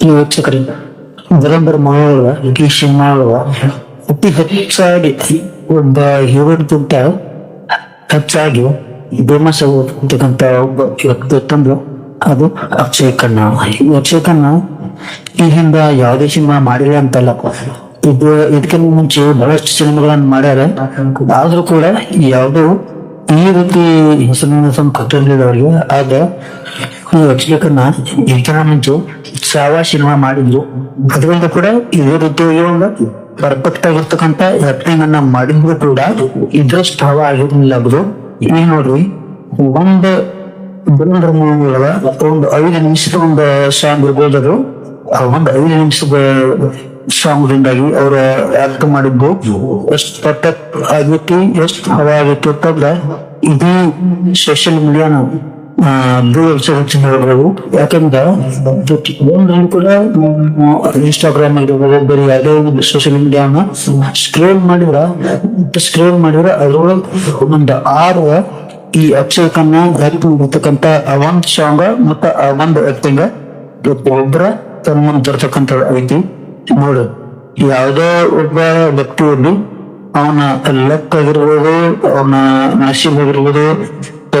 ಈ ವೀಕ್ಷಕರಿಂದ ಮಾಡುವ ಮಾನವ ಮಾಡುವ ಅತಿ ಹೆಚ್ಚಾಗಿ ಒಬ್ಬ ಹೀರೋಗಿಂತ ಹೆಚ್ಚಾಗಿ ಫೇಮಸ್ ಆಗಿರ್ತಕ್ಕಂಥ ಒಬ್ಬ ತಂದು ಅದು ಅಕ್ಷಯ್ ಖನ್ನಾ. ಅಕ್ಷಯ್ ಖನ್ನಾ ಈ ಹಿಂದ ಯಾವುದೇ ಸಿನಿಮಾ ಮಾಡಿಲ್ಲ ಅಂತಲ್ಲ. ಇದು ಇದಕ್ಕಿಂತ ಮುಂಚೆ ಬಹಳಷ್ಟು ಸಿನಿಮಾಗಳನ್ನು ಮಾಡ್ಯಾರ. ಆದ್ರೂ ಕೂಡ ಯಾವುದೋ ಈ ರೀತಿ ಹೆಸರಿನ ಕಟ್ಟಿರಲಿಲ್ಲ ಅವ್ರಿಗೆ ಆಗ ಇದಕ್ಕಿಂತ ಮುಂಚೆ ಸಾವಾ ಸಿನಿಮಾ ಮಾಡಿದ್ರು. ಅದರಿಂದ ಕೂಡ ಇದೇ ರೀತಿ ಒಂದು ಪರ್ಫೆಕ್ಟ್ ಆಗಿರ್ತಕ್ಕಂತ ಆಕ್ಟಿಂಗ್ ಅನ್ನ ಮಾಡಿದ್ರು ಕೂಡ ಇಂಟ್ರೆಸ್ಟ್ ಹವ ಆಗಿರ್ಲಿಲ್ಲ ಅವರು ಈಗ ನೋಡ್ರಿ, ಒಂದು ಧುರಂಧರ ಮೂಲ ಒಂದು ಐದು ನಿಮಿಷದ ಒಂದು ಸಾಂಗ್ ಇರ್ಬೋದು ಅದು. ಒಂದು ಐದು ನಿಮಿಷದ ಸಾಂಗ್ ದಿಂದಾಗಿ ಅವ್ರ ಆಕ್ಟ್ ಮಾಡಿದ್ದು ಎಷ್ಟು ಪರ್ಫೆಕ್ಟ್ ಆಗೈತಿ ಎಷ್ಟು ಹವ ಆಗೈತಿ ಅಂತಂದ್ರೆ ಇಡೀ ಸೋಷಿಯಲ್ ಮೀಡಿಯಾನ ಹೇಳ್ಬೋದು ಯಾಕಂದ್ರೆ ಒಂದು ಕೂಡ ಇನ್ಸ್ಟಾಗ್ರಾಮ್ ಆಗಿರ್ಬೋದು, ಬೇರೆ ಯಾವುದೇ ಒಂದು ಸೋಷಿಯಲ್ ಮೀಡಿಯಾನ ಸ್ಕ್ರೋಲ್ ಮಾಡಿದ್ರ ಸ್ಕ್ರೋಲ್ ಮಾಡಿದ್ರ ಅದ್ರೊಳಗೆ ಒಂದು ಆರು ಈ ಅಕ್ಷರಕನ್ನ ಹೆಲ್ಪ್ ಆ ಒಂದ್ ಸಾಂಗ್ ಮತ್ತ ಒಂದು ಆಕ್ಟಿಂಗ್ ಒಬ್ಬರ ತನ್ನ ಮುಂದೆ ತರ್ತಕ್ಕಂಥ ಐತಿ ನೋಡು. ಯಾವುದೋ ಒಬ್ಬ ವ್ಯಕ್ತಿಯಲ್ಲಿ ಅವನ ಲಕ್ ಆಗಿರ್ಬೋದು, ಅವನ ನಸೀಬ್ ಆಗಿರ್ಬೋದು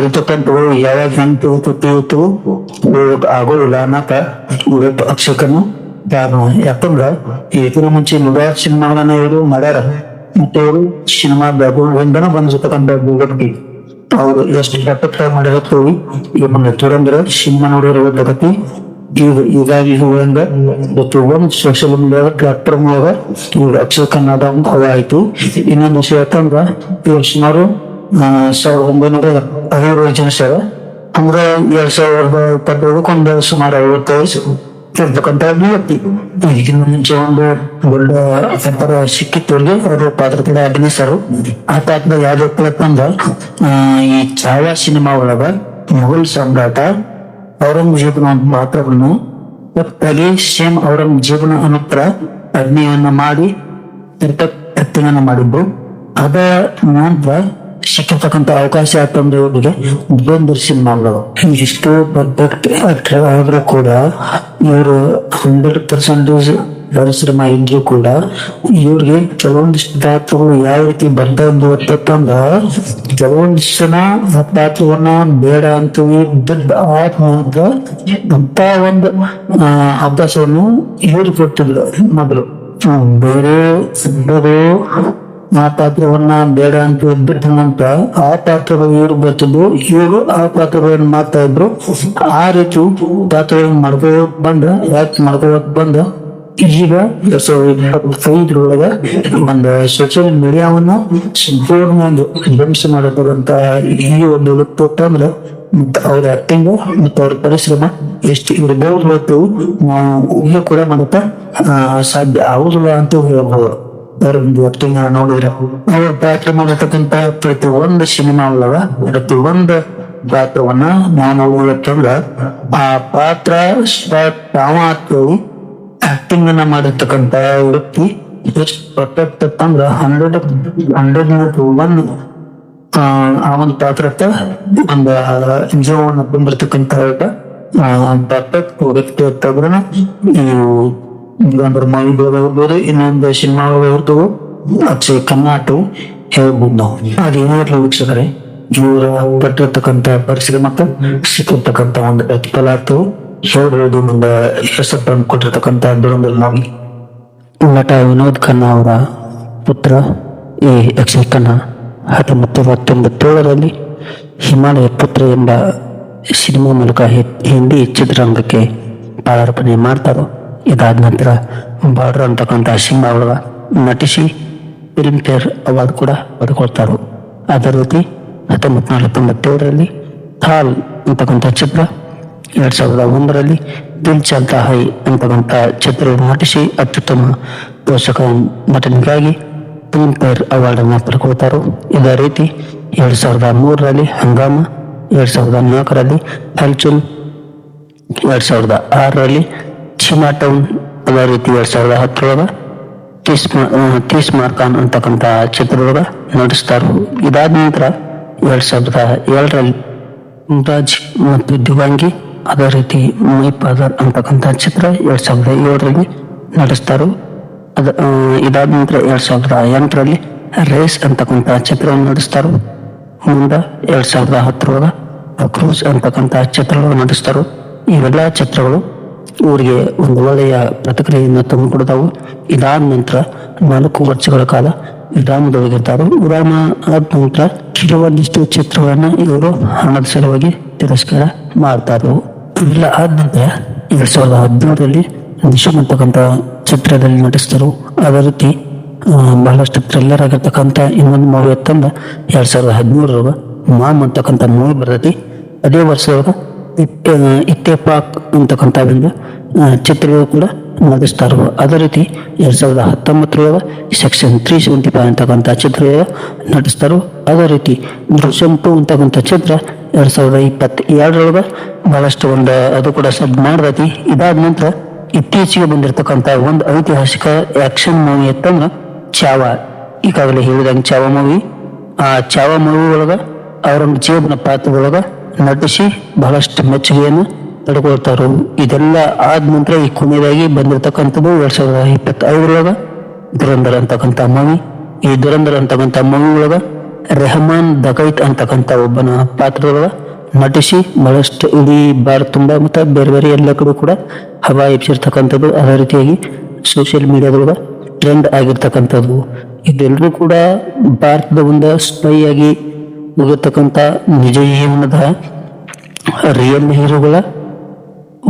ತರ್ತಕ್ಕಂಥವು ಯಾವಾಗ ಹೆಂಗ್ ತಿಳ್ಕೊತೀವತ್ತು ಆಗೋದಿಲ್ಲ ಅನ್ನಕ ಇವತ್ತು ಅಕ್ಷಕನು ಕಾರಣ ಯಾಕಂದ್ರ ಇದಕ್ಕಿಂತ ಮುಂಚೆ ನೂರಾರು ಸಿನಿಮಾಗಳನ್ನ ಇವರು ಮಾಡ್ಯಾರ ಮತ್ತೆ ಇವರು ಸಿನಿಮಾ ಬ್ಯಾಗ್ರೌಂಡ್ ಬಂದಿರ್ತಕ್ಕಂಥ ವ್ಯಕ್ತಿ ಅವ್ರು ಎಷ್ಟು ಪರ್ಫೆಕ್ಟ್ ಆಗಿ ಮಾಡಿರತ್ತು ಈಗ ನಮ್ಮ ತುರಂದ್ರ ಸಿನಿಮಾ ನೋಡಿರೋ ಗೊತ್ತಾಗತಿ ಈಗ ಹೀಗಾಗಿ ಹಂಗ ಇವತ್ತು ಒಂದು ಸೋಷಿಯಲ್ ಮೀಡಿಯಾ ಪ್ಲಾಟ್ಫಾರ್ಮ್ ಒಳಗ ಇವ್ರು ಅಕ್ಷರ ಕನ್ನಡ ಅಂತ ಅವ ಆಯ್ತು ಇನ್ನೊಂದು ವಿಷಯ ಯಾಕಂದ್ರ ಇವ್ರು ಸುಮಾರು ಆ, ಸಾವಿರದ ಒಂಬೈನೂರ ಹದಿನೇಳು ಜನಿಸ್ಯಾರ ಅಂದ್ರೆ ಎರಡ್ ಸಾವಿರದ ಇಪ್ಪತ್ತೇಳಕ್ಕೆ ಸುಮಾರು ಐವತ್ತು ವಯಸ್ಸು ಇರ್ತಕ್ಕಂಥ ವ್ಯಕ್ತಿ. ಇದಕ್ಕಿಂತ ಮುಂಚೆ ಒಂದು ದೊಡ್ಡ ವ್ಯಾಪಾರ ಸಿಕ್ಕಿತ್ತು ಅಲ್ಲಿ ಅವರು ಪಾತ್ರದಲ್ಲಿ ಅಭಿನಯಿಸರು ಆ ಪಾತ್ರ ಯಾವ್ದಪ್ಪ ಅಂದ್ರ ಈ ಛಾಯಾ ಸಿನಿಮಾ ಒಳಗ ಮೊಘಲ್ ಸಾಮ್ರಾಟ ಔರಂಗಜೇಬನ ಪಾತ್ರವನ್ನು ಒಟ್ಟಾಗಿ ಸೇಮ್ ಔರಂಗಜೇಬನ ಅನುತ್ತರ ಅಗ್ನಿಯನ್ನ ಮಾಡಿ ಎತ್ತನ ಮಾಡಿದ್ದು. ಅದ ನಂತರ ಸಿಕ್ಕಿರ್ತಕ್ಕಂಥ ಅವಕಾಶ ಇವ್ರಿಗೆ ಧುರಂಧರ ಸಿನಿಮಾಗಳು. ಇಷ್ಟು ಪರ್ಫೆಕ್ಟ್ ಆದ್ರೂ ಕೂಡ ಇವರು ಹಂಡ್ರೆಡ್ ಪರ್ಸೆಂಟೇಜ್ ಪರಿಶ್ರಮ ಇದ್ರು ಕೂಡ ಇವ್ರಿಗೆ ಕೆಲವೊಂದಿಷ್ಟು ಪಾತ್ರಗಳು ಯಾವ ರೀತಿ ಬರ್ತಾ ಇದ್ವು ಅಂತಂದ್ರ ಕೆಲವೊಂದಿಷ್ಟು ಜನ ಆ ಪಾತ್ರವನ್ನ ಬೇಡ ಅಂತೀವಿ ಅಂತ ಅಂತ ಒಂದು ಅಭ್ಯಾಸವನ್ನು ಅವಕಾಶವನ್ನು ಇವ್ರು ಕೊಟ್ಟಿದ್ರು ಮೊದಲು. ಬೇರೆ ಬೇರೆ ಆ ಪಾತ್ರವನ್ನ ಬೇಡ ಅಂತ ಬಿಟ್ಟ ನಂತರ ಆ ಪಾತ್ರಗಳು ಇವ್ರು ಬರ್ತಿದ್ರು ಇವರು ಆ ಪಾತ್ರಗಳನ್ನ ಮಾಡ್ತಾ ಇದ್ರು. ಆ ರೀತಿ ಪಾತ್ರಗಳನ್ನ ಮಾಡ್ಕೋಕ್ ಬಂದ, ಯಾಕೆ ಮಾಡ್ಕೋಕ್ ಬಂದ? ಈಗ ಎರಡ್ ಸಾವಿರದ ಇಪ್ಪತ್ತೈದರೊಳಗ ಒಂದು ಸೋಷಿಯಲ್ ಮೀಡಿಯಾವನ್ನ ಸಂಪೂರ್ಣ ಒಂದು ಧ್ವಂಸ ಮಾಡತಕ್ಕಂತ ಈ ಒಂದು ವ್ಯಕ್ತಿ ಅಂದ್ರೆ ಅವ್ರ ಆಕ್ಟಿಂಗ್ ಮತ್ತು ಅವ್ರ ಪರಿಶ್ರಮ ಎಷ್ಟು ಇರ್ಬೋದು ಮತ್ತು ಊಹೆ ಕೂಡ ಮಾಡತ್ತ ಸಾಧ್ಯ ಆಗುದಿಲ್ಲ ಅಂತ ಹೇಳ್ಬೋದು. ಅವ್ರ ಒಂದು ಆಕ್ಟಿಂಗ್ ನೋಡಿದ್ರೆ ಅವ್ರ ಪಾತ್ರ ಮಾಡತಕ್ಕಂತ ಪ್ರತಿ ಒಂದು ಸಿನಿಮಾ ಅಲ್ಲವ ಪ್ರತಿ ಒಂದು ಪಾತ್ರವನ್ನ ನಾವು ನೋಡತ್ತಂದ್ರ ಆ ಪಾತ್ರ ಸ್ಪಾಟ್ ತಾವ ಆಗ್ತೇವೆ ಆಕ್ಟಿಂಗ್ ಅನ್ನ ಮಾಡಿರ್ತಕ್ಕಂತ ವ್ಯಕ್ತಿ ಎಷ್ಟು ಪರ್ಫೆಕ್ಟ್ ಅಂತಂದ್ರ ಹಂಡ್ರೆಡ್ ಹಂಡ್ರೆಡ್ ಒನ್ ಆ ಆ ಒಂದು ಪಾತ್ರಕ್ಕೆ ಒಂದು ಜೀವವನ್ನು ತುಂಬಿರ್ತಕ್ಕಂತ ಪರ್ಫೆಕ್ಟ್ ವ್ಯಕ್ತಿ ಅಂತಂದ್ರ ಒಂದು ಮೈಬೋದು ಇನ್ನೊಂದು ಸಿನಿಮಾ ಇರ್ತವು ಅಕ್ಷಯ್ ಕರ್ನಾಟಕ ಹೇಳ್ಬೋದು ನಾವು ಅದೇನಿರಲಿ ವೀಕ್ಷಕರೇ ಇವರ ಪರಿಸ್ಥಿತಿ ಮತ್ತು ಸಿಕ್ಕಿರ್ತಕ್ಕಂಥ ಒಂದು ಪ್ರತಿಫಲ ಆಗ್ತವು ಹೇಳಿರೋದು ಒಂದು ಹೆಸರು ಕೊಟ್ಟಿರ್ತಕ್ಕಂಥ ದುರಂದ್ರ ನಾವು ನಟ ವಿನೋದ್ ಖನ್ನಾ ಅವರ ಪುತ್ರ ಈ ಅಕ್ಷಯ್ ಖನ್ನಾ ಹತ್ತೊಂಬತ್ತು ಹತ್ತೊಂಬತ್ತೇಳರಲ್ಲಿ ಹಿಮಾಲಯ ಪುತ್ರ ಎಂಬ ಸಿನಿಮಾ ಮೂಲಕ ಹಿಂದಿ ಚಿತ್ರರಂಗಕ್ಕೆ ಪಾದಾರ್ಪಣೆ ಮಾಡ್ತಾರೋ ಇದಾದ ನಂತರ ಬಾರ್ಡರ್ ಅಂತಕ್ಕಂಥ ಸಿನಿಮಾ ಒಳಗ ನಟಿಸಿ ಫಿಲ್ಮ್ ಫೇರ್ ಅವಾರ್ಡ್ ಕೂಡ ಪಡ್ಕೊಳ್ತಾರೆ ಅದೇ ರೀತಿ ಹತ್ತೊಂಬತ್ತು ನೂರ ತೊಂಬತ್ತೇಳರಲ್ಲಿ ಥಾಲ್ ಅಂತಕ್ಕಂಥ ಚಿತ್ರ ಎರಡು ಸಾವಿರದ ಒಂದರಲ್ಲಿ ದಿಲ್ ಚಲ್ತಾ ಹೈ ಅಂತಕ್ಕಂಥ ಚಿತ್ರ ನಟಿಸಿ ಅತ್ಯುತ್ತಮ ಪೋಷಕ ನಟನೆಗಾಗಿ ಫಿಲ್ಮ್ ಫೇರ್ ಅವಾರ್ಡನ್ನು ಪಡ್ಕೊಳ್ತಾರೋ ಇದೇ ರೀತಿ ಎರಡು ಸಾವಿರದ ಮೂರರಲ್ಲಿ ಹಂಗಾಮ, ಎರಡು ಸಾವಿರದ ನಾಲ್ಕರಲ್ಲಿ ಹಲ್ಚುಲ್, ಎರಡು ಸಾವಿರದ ಆರರಲ್ಲಿ ಟೌನ್ ಅದೇ ರೀತಿ ಎರಡ್ ಸಾವಿರದ ಹತ್ತರೊಳಗ ತೀಸ್ ತೀಸ್ ಮಾರ್ಕಾನ್ ಅಂತಕ್ಕಂಥ ಚಿತ್ರದೊಳಗ ನಟಿಸ್ತಾರು. ಇದಾದ ನಂತರ ಎರಡ್ ಸಾವಿರದ ಏಳರಲ್ಲಿ ಮುಮ್ತಾಜ್ ಮತ್ತು ದಿವಾಂಗಿ ಅದೇ ರೀತಿ ಮೈ ಫಾದರ್ ಅಂತಕ್ಕಂಥ ಚಿತ್ರ ಎರಡ್ ಸಾವಿರದ ಏಳರಲ್ಲಿ ನಡೆಸ್ತಾರು ಅದ ಇದಾದ ನಂತರ ಎರಡ್ ಸಾವಿರದ ಎಂಟರಲ್ಲಿ ರೇಸ್ ಅಂತಕ್ಕಂಥ ಚಿತ್ರವನ್ನು ನಡೆಸ್ತಾರು ಮುಂದೆ ಎರಡ್ ಸಾವಿರದ ಹತ್ತರೊಳಗ ಕ್ರೂಸ್ ಅಂತಕ್ಕಂಥ ಚಿತ್ರಗಳನ್ನು ನಡೆಸ್ತಾರು ಇವೆಲ್ಲ ಚಿತ್ರಗಳು ಊರಿಗೆ ಒಂದು ಒಳ್ಳೆಯ ಪ್ರತಿಕ್ರಿಯೆಯನ್ನು ತಂದುಕೊಡ್ತಾವು ಇದಾದ ನಂತರ ನಾಲ್ಕು ವರ್ಷಗಳ ಕಾಲ ವಿರಾಮದೊಳಗಿರ್ತಾರೆ. ವಿರಾಮ ಆದ ನಂತರ ಕೆಲವೊಂದಿಷ್ಟು ಚಿತ್ರಗಳನ್ನ ಇವರು ಹಣದ ಸಲುವಾಗಿ ತಿರಸ್ಕಾರ ಮಾಡ್ತಾರೆ. ಇವೆಲ್ಲ ಆದ ನಂತರ ಎರಡ್ ಸಾವಿರದ ಹದಿನೇಳರಲ್ಲಿ ದಿಶಾ ಅಂತಕ್ಕಂಥ ಚಿತ್ರದಲ್ಲಿ ನಟಿಸಿದರು. ಅದೇ ರೀತಿ ಬಹಳಷ್ಟು ಥ್ರಿಲ್ಲರ್ ಆಗಿರ್ತಕ್ಕಂಥ ಇನ್ನೊಂದು ಮೂವಿ ತಂದ ಎರಡ್ ಸಾವಿರದ ಹದಿಮೂರರ ಮಾಮ್ ಅಂತಕ್ಕಂಥ ಮೂವಿ ಬರ್ತೈತಿ. ಅದೇ ವರ್ಷದೊಳಗ ಇತ್ತೆ ಇತ್ತೆಪಾಕ್ ಅಂತಕ್ಕಂಥ ಒಂದು ಚಿತ್ರಗಳು ಕೂಡ ನಟಿಸ್ತಾರ ಅದೇ ರೀತಿ ಎರಡು ಸಾವಿರದ ಹತ್ತೊಂಬತ್ತರೊಳಗ ಸೆಕ್ಷನ್ ತ್ರೀ ಸೆವೆಂಟಿ ಫೈವ್ ಅಂತಕ್ಕಂಥ ಚಿತ್ರ ನಟಿಸ್ತಾರು ಅದೇ ರೀತಿ ದೃಶ್ಯಂ ಟು ಅಂತಕ್ಕಂಥ ಚಿತ್ರ ಎರಡು ಸಾವಿರದ ಇಪ್ಪತ್ತ ಎರಡರೊಳಗೆ ಭಾಳಷ್ಟು ಒಂದು ಅದು ಕೂಡ ಸಬ್ ಮಾಡ್ದೈತಿ. ಇದಾದ ನಂತರ ಇತ್ತೀಚೆಗೆ ಬಂದಿರತಕ್ಕಂಥ ಒಂದು ಐತಿಹಾಸಿಕ ಆ್ಯಕ್ಷನ್ ಮೂವಿ ಅಂತಂದ್ರೆ ಚಾವ. ಈಗಾಗಲೇ ಹೇಳಿದಂಗೆ ಚಾವ ಮೂವಿ ಆ ಚಾವ ಮೂವಿ ಒಳಗ ಪಾತ್ರ ಪಾತ್ರದೊಳಗ ನಟಿಸಿ ಬಹಳಷ್ಟು ಮೆಚ್ಚುಗೆಯನ್ನು ಪಡ್ಕೊಳ್ತಾರು ಇದೆಲ್ಲ ಆದ ನಂತರ ಈ ಕೊನೆಯದಾಗಿ ಬಂದಿರತಕ್ಕಂಥದ್ದು ಎರಡ್ ಸಾವಿರದ ಇಪ್ಪತ್ತೈದರೊಳಗ ದುರಂಧರ್ ಅಂತಕ್ಕಂಥ ಮೂವಿ. ಈ ದುರಂಧರ್ ಅಂತಕ್ಕಂಥ ಮೂವಿ ಒಳಗ ರೆಹಮಾನ್ ದಕೈತ್ ಅಂತಕ್ಕಂಥ ಒಬ್ಬನ ಪಾತ್ರದೊಳಗ ನಟಿಸಿ ಬಹಳಷ್ಟು ಇಡೀ ಭಾರತ ತುಂಬ ಮತ್ತು ಬೇರೆ ಬೇರೆ ಎಲ್ಲ ಕಡೆ ಕೂಡ ಹವಾ ಎಬ್ಸಿರ್ತಕ್ಕಂಥದ್ದು ಅದೇ ರೀತಿಯಾಗಿ ಸೋಷಿಯಲ್ ಮೀಡಿಯಾದೊಳಗ ಟ್ರೆಂಡ್ ಆಗಿರ್ತಕ್ಕಂಥದ್ದು. ಇದೆಲ್ಲರೂ ಕೂಡ ಭಾರತದ ಒಂದು ಸ್ಪೈ ಹೋಗಿರ್ತಕ್ಕಂಥ ನಿಜ ಜೀವನದ ರಿಯಲ್ ಹೀರೋಗಳ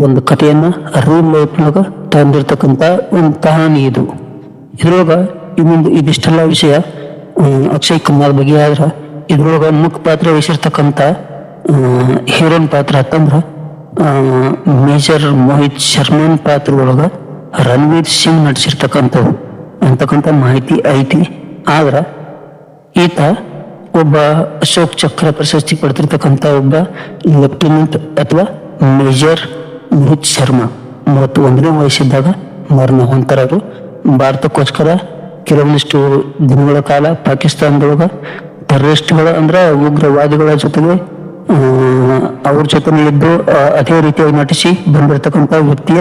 ಒಂದು ಕಥೆಯನ್ನು ರೂಮ್ ಲೈಫ್ನಾಗ ತಂದಿರ್ತಕ್ಕಂಥ ಒಂದು ಕಹಾನಿ ಇದು. ಇದ್ರೊಳಗ ಇನ್ನೊಂದು ಇದಿಷ್ಟೆಲ್ಲ ವಿಷಯ ಅಕ್ಷಯ್ ಕುಮಾರ್ ಬಗ್ಗೆ ಆದ್ರೆ ಇದ್ರೊಳಗ ಮುಖ್ಯ ಪಾತ್ರ ವಹಿಸಿರ್ತಕ್ಕಂಥ ಹೀರೋನ್ ಪಾತ್ರ ಅಂತಂದ್ರ ಮೇಜರ್ ಮೋಹಿತ್ ಶರ್ಮನ್ ಪಾತ್ರ ಒಳಗ ರಣವೀರ್ ಸಿಂಗ್ ನಟಿಸಿರ್ತಕ್ಕಂಥವು ಅಂತಕ್ಕಂಥ ಮಾಹಿತಿ ಐತಿ. ಆದ್ರ ಈತ ಒಬ್ಬ ಅಶೋಕ್ ಚಕ್ರ ಪ್ರಶಸ್ತಿ ಪಡೆದಿರ್ತಕ್ಕಂಥ ಒಬ್ಬ ಲೆಫ್ಟಿನೆಂಟ್ ಅಥವಾ ಮೇಜರ್ ಮೋಹಿತ್ ಶರ್ಮಾ. ಮೂವತ್ತು ಒಂದನೇ ವಯಸ್ಸಿದ್ದಾಗ ಮರಣ ಹೊಂತರರು ಭಾರತಕ್ಕೋಸ್ಕರ ಕೆಲವೊಂದಿಷ್ಟು ದಿನಗಳ ಕಾಲ ಪಾಕಿಸ್ತಾನದೊಳಗ ಟೆರರಿಸ್ಟ್ಗಳ ಅಂದ್ರೆ ಉಗ್ರವಾದಿಗಳ ಜೊತೆಗೆ ಅವ್ರ ಜೊತೆನೇ ಇದ್ದು ಅದೇ ರೀತಿಯಾಗಿ ನಟಿಸಿ ಬಂದಿರತಕ್ಕಂಥ ವ್ಯಕ್ತಿಯ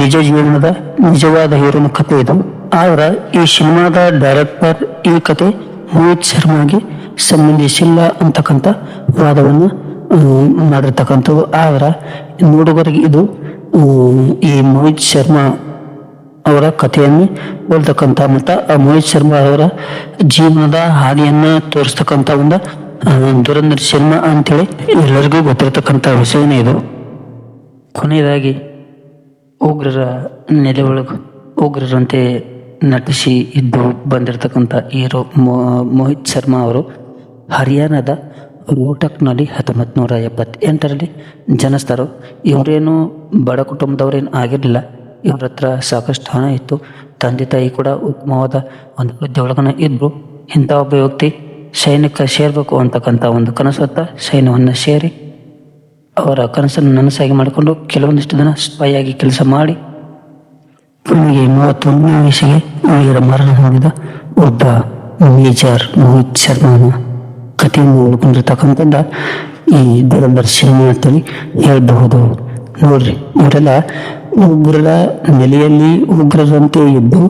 ನಿಜ ಜೀವನದ ನಿಜವಾದ ಹೀರೋನ ಕಥೆ ಇದು. ಆದ್ರೆ ಈ ಸಿನಿಮಾದ ಡೈರೆಕ್ಟರ್ ಈ ಕತೆ ಮೋಹಿತ್ ಶರ್ಮಾಗೆ ಸಂಬಂಧಿಸಿಲ್ಲ ಅಂತಕ್ಕಂಥ ವಾದವನ್ನು ಮಾಡಿರ್ತಕ್ಕಂಥದ್ದು. ಆದ್ರೆ ನೋಡುಗರಿಗೆ ಇದು ಈ ಮೋಹಿತ್ ಶರ್ಮಾ ಅವರ ಕಥೆಯನ್ನು ಹೋಲ್ತಕ್ಕಂಥ ಮತ್ತು ಆ ಮೋಹಿತ್ ಶರ್ಮಾ ಅವರ ಜೀವನದ ಹಾದಿಯನ್ನ ತೋರಿಸ್ತಕ್ಕಂಥ ಒಂದು ದುರಂದರ್ ಶರ್ಮಾ ಅಂತೇಳಿ ಎಲ್ಲರಿಗೂ ಗೊತ್ತಿರತಕ್ಕಂಥ ವಿಷಯನೇ ಇದು. ಕೊನೆಯದಾಗಿ ಉಗ್ರರ ನೆಲೆ ಒಳಗೆ, ಉಗ್ರರಂತೆ ನಟಿಸಿ ಇದ್ದು ಬಂದಿರತಕ್ಕಂಥ ಹೀರೋ ಮೋಹಿತ್ ಶರ್ಮಾ ಅವರು ಹರಿಯಾಣದ ರೋಟಕ್ನಲ್ಲಿ ಹತ್ತೊಂಬತ್ತು ನೂರ ಎಪ್ಪತ್ತೆಂಟರಲ್ಲಿ ಜನಿಸ್ತಾರೋ. ಇವರೇನು ಬಡ ಕುಟುಂಬದವರೇನು ಆಗಿರಲಿಲ್ಲ. ಇವ್ರ ಹತ್ರ ಸಾಕಷ್ಟು ಹಣ ಇತ್ತು. ತಂದೆ ತಾಯಿ ಕೂಡ ಉತ್ತಮವಾದ ಒಂದು ವೃದ್ಧಿ ಒಳಗನ ಇದ್ರು. ಇಂಥ ಒಬ್ಬ ವ್ಯಕ್ತಿ ಸೈನ್ಯಕ್ಕೆ ಸೇರಬೇಕು ಅಂತಕ್ಕಂಥ ಒಂದು ಕನಸು ಹೊತ್ತ ಸೈನ್ಯವನ್ನು ಸೇರಿ ಅವರ ಕನಸನ್ನು ನನಸಾಗಿ ಮಾಡಿಕೊಂಡು ಕೆಲವೊಂದಿಷ್ಟು ದಿನ ಸ್ಪೈ ಆಗಿ ಕೆಲಸ ಮಾಡಿ ಕೊನೆಗೆ ಮೂವತ್ತೊಂದನೇ ವಯಸ್ಸಿಗೆ ಅವರ ಮರಣ ಹೊಂದಿದ ಒಬ್ಬ ಮೇಜರ್ ಮೋಹಿತ್ ಶರ್ಮಾನ ಕಥೆಯನ್ನು ಉಳ್ಕೊಂಡಿರ್ತಕ್ಕಂಥದ್ದು ಈ ದುರಂಧರ್ ಸಿನಿಮಾ ಅಂತೇಳಿ ಹೇಳಬಹುದು. ನೋಡ್ರಿ, ಇವರೆಲ್ಲ ಉಗ್ರರ ನೆಲೆಯಲ್ಲಿ ಉಗ್ರರಂತೆ ಇದ್ದು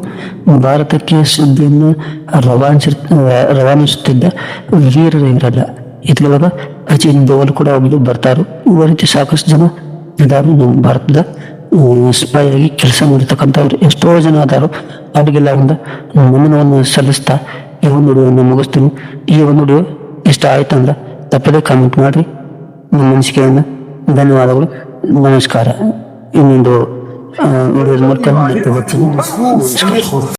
ಭಾರತಕ್ಕೆ ಸುದ್ದಿಯನ್ನು ರವಾನಿಸ ರವಾನಿಸುತ್ತಿದ್ದ ವೀರರು ಇವರಲ್ಲ. ಇದ್ರೊಳಗ ಅಜಿತ್ ದೋವಲ್ ಕೂಡ ಒಬ್ಬರು ಬರ್ತಾರು. ಇವರಂತೆ ರೀತಿ ಸಾಕಷ್ಟು ಜನ ಇದಾರು ನಮ್ಮ ಭಾರತದ ಸ್ಪೈ ಆಗಿ ಕೆಲಸ ಮಾಡಿರ್ತಕ್ಕಂಥವ್ರು ಎಷ್ಟೋ ಜನ ಅದಾರು. ಅವರಿಗೆಲ್ಲ ಒಂದು ನಮನವನ್ನು ಸಲ್ಲಿಸ್ತಾ ಈ ಒಂದು ವಿಡಿಯೋವನ್ನು ಮುಗಿಸ್ತೀನಿ. ಈ ಒಂದು ವಿಡಿಯೋ ಇಷ್ಟ ಆಯ್ತಂದ್ರೆ ತಪ್ಪದೇ ಕಾಮೆಂಟ್ ಮಾಡಿರಿ. ನಿಮ್ಮ ಅನಿಸಿಕೆಯನ್ನು ಧನ್ಯವಾದಗಳು. ನಮಸ್ಕಾರ. ಇನ್ನೊಂದು ವಿಡಿಯೋದ ಮೂಲಕ